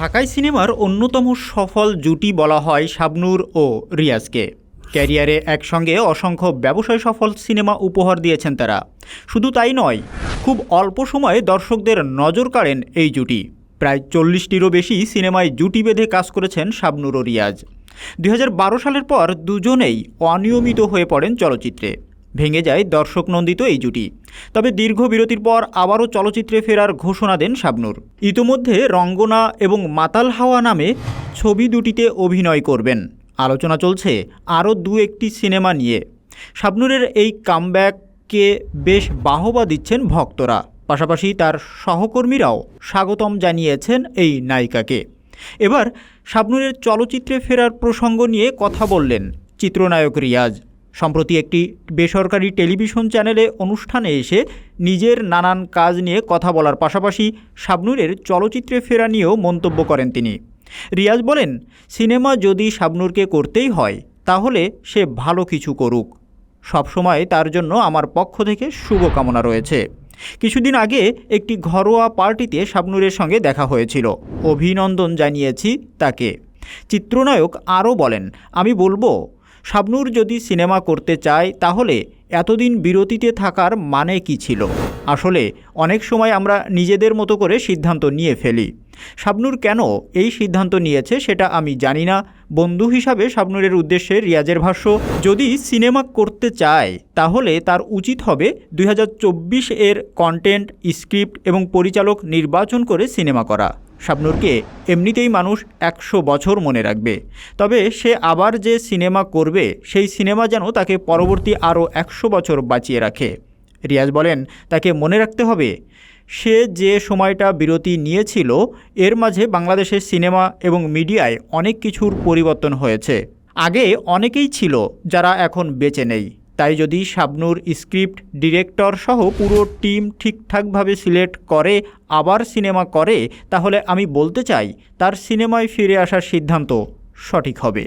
ঢাকাই সিনেমার অন্যতম সফল জুটি বলা হয় শাবনূর ও রিয়াজকে। ক্যারিয়ারে একসঙ্গে অসংখ্য ব্যবসায় সফল সিনেমা উপহার দিয়েছেন তারা। শুধু তাই নয়, খুব অল্প সময়ে দর্শকদের নজর কাড়েন এই জুটি। প্রায় চল্লিশটিরও বেশি সিনেমায় জুটি বেঁধে কাজ করেছেন শাবনুর ও রিয়াজ। দুই হাজার বারো সালের পর দুজনেই অনিয়মিত হয়ে পড়েন চলচ্চিত্রে। ভেঙে যায় দর্শক নন্দিত এই জুটি। তবে দীর্ঘ বিরতির পর আবারও চলচ্চিত্রে ফেরার ঘোষণা দেন শাবনূর। ইতোমধ্যে রঙ্গনা এবং মাতাল হাওয়া নামে ছবি দুটিতে অভিনয় করবেন। আলোচনা চলছে আরও দু একটি সিনেমা নিয়ে। শাবনুরের এই কামব্যাককে বেশ বাহবা দিচ্ছেন ভক্তরা। পাশাপাশি তার সহকর্মীরাও স্বাগতম জানিয়েছেন এই নায়িকাকে। এবার শাবনূরের চলচ্চিত্রে ফেরার প্রসঙ্গ নিয়ে কথা বললেন চিত্রনায়ক রিয়াজ। সম্প্রতি একটি বেসরকারি টেলিভিশন চ্যানেলে অনুষ্ঠানে এসে নিজের নানান কাজ নিয়ে কথা বলার পাশাপাশি শাবনূরের চলচ্চিত্রে ফেরা নিয়েও মন্তব্য করেন তিনি। রিয়াজ বলেন, সিনেমা যদি শাবনূরকে করতেই হয়, তাহলে সে ভালো কিছু করুক। সবসময় তার জন্য আমার পক্ষ থেকে শুভকামনা রয়েছে। কিছুদিন আগে একটি ঘরোয়া পার্টিতে শাবনূরের সঙ্গে দেখা হয়েছিল। অভিনন্দন জানিয়েছি তাকে। চিত্রনায়ক আরও বলেন, আমি বলব শাবনূর যদি সিনেমা করতে চায়, তাহলে এতদিন বিরতিতে থাকার মানে কি ছিল? আসলে অনেক সময় আমরা নিজেদের মতো করে সিদ্ধান্ত নিয়ে ফেলি। শাবনূর কেন এই সিদ্ধান্ত নিয়েছে সেটা আমি জানি না। বন্ধু হিসাবে শাবনুরের উদ্দেশ্যে রিয়াজের ভাষ্য, যদি সিনেমা করতে চায়, তাহলে তার উচিত হবে দুই হাজার চব্বিশ এর কন্টেন্ট স্ক্রিপ্ট এবং পরিচালক নির্বাচন করে সিনেমা করা। শাবনূরকে এমনিতেই মানুষ একশো বছর মনে রাখবে। তবে সে আবার যে সিনেমা করবে, সেই সিনেমা যেন তাকে পরবর্তী আরও একশো বছর বাঁচিয়ে রাখে। রিয়াজ বলেন, তাকে মনে রাখতে হবে, সে যে সময়টা বিরতি নিয়েছিল, এর মাঝে বাংলাদেশের সিনেমা এবং মিডিয়ায় অনেক কিছুর পরিবর্তন হয়েছে। আগে অনেকেই ছিল যারা এখন বেঁচে নেই। তাই যদি শাবনুর স্ক্রিপ্ট ডিরেক্টর সহ পুরো টিম ঠিকঠাকভাবে সিলেক্ট করে, আবার সিনেমা করে, তাহলে আমি বলতে চাই, তার সিনেমায় ফিরে আসার সিদ্ধান্ত সঠিক হবে।